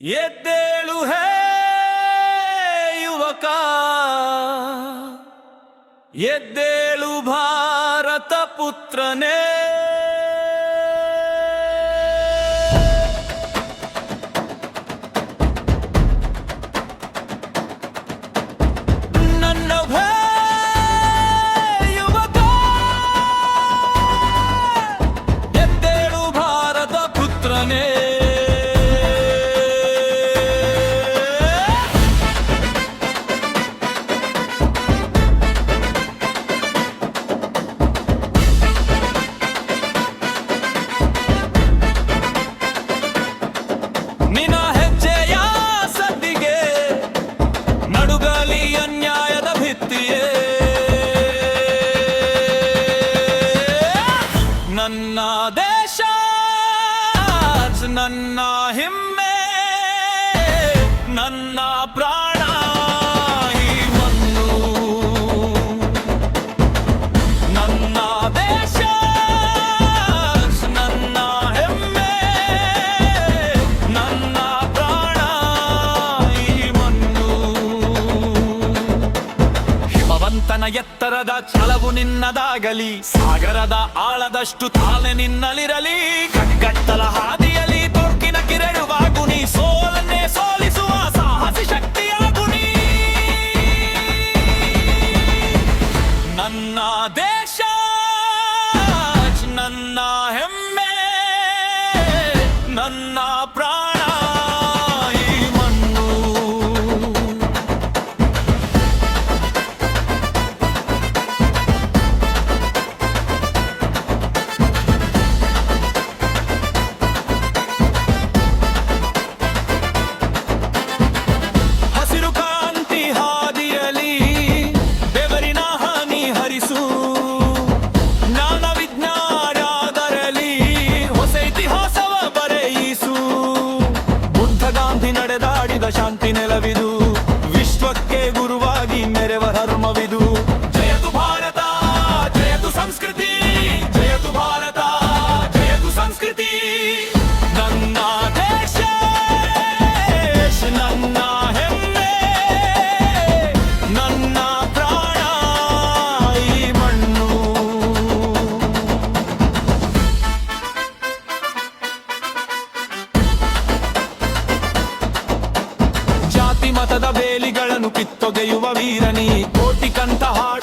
ಎದ್ದೇಳು ಹೇ ಯುವಕ ಎದ್ದೇಳು ಭಾರತ ಪುತ್ರನೇ. ಯುವಕ ಎದ್ದೇಳು ಭಾರತ ಪುತ್ರನೇ. ನೀತಿ ಅನ್ಯಾಯದ ಭಿತ್ತಿಯೇ? ನನ್ನ ದೇಶ ನನ್ನ ಹಿಮ್ಮೆ ನನ್ನ ಪ್ರಾಣ. ಎತ್ತರದ ಛಲವು ನಿನ್ನದಾಗಲಿ ಸಾಗರದ ಆಳದಷ್ಟು ತಾಳೆ ನಿನ್ನಲಿರಲಿ ಕಟ್ಟಲ ಹಾದಿಯಲಿ ತೊಕ್ಕಿನ ಕಿರಳುವಾಗು ಮತದ ಬೇಲಿಗಳನ್ನು ಕಿತ್ತೊಗೆಯುವ ವೀರನಿ ಕೋಟಿ ಕೋಟಿಕಂತಹ